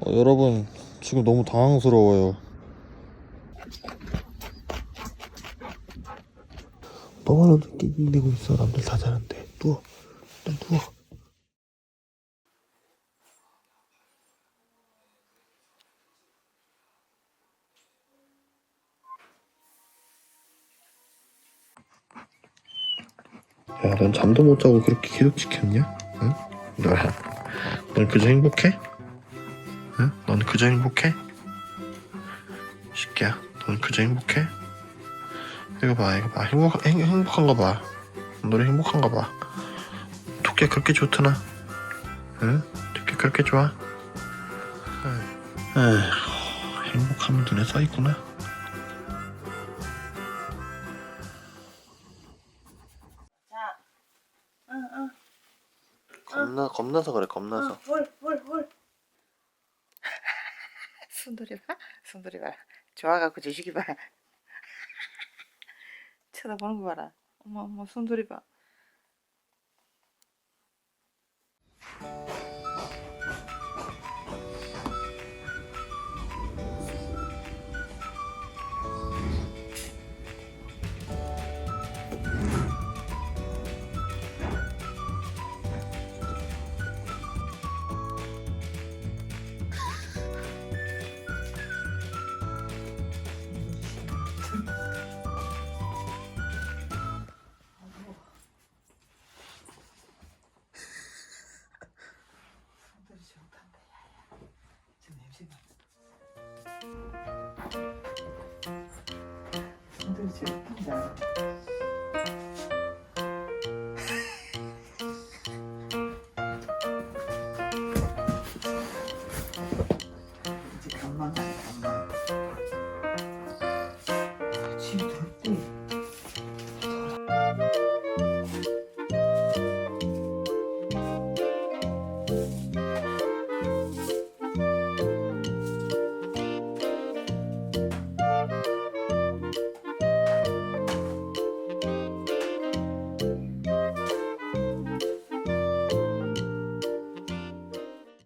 어, 여러분 지금 너무 당황스러워요. 뻥하는 새끼 낑대고 있어. 남들 다 자는데 누워. 일단 누워. 야, 넌 잠도 못 자고 그렇게 계속 지켰냐? 응? 너야. 넌 그저 행복해? 응? 넌 그저 행복해? 새끼야, 넌 그저 행복해? 이거 봐, 이거 봐. 행복, 행, 행복한가 봐. 너네 행복한가 봐. 토끼 그렇게 좋더나? 응? 토끼 그렇게 좋아? 에휴, 행복하면 눈에 써있구나. 자, 응, 응, 겁나, 겁나서 그래, 겁나서. 응, 물, 순돌이 봐? 순돌이 봐. 좋아갖고 주식이 봐. 쳐다보는 거 봐라. 어머 어머 순돌이 봐. 맞아. 이제 간만 가네, 간만.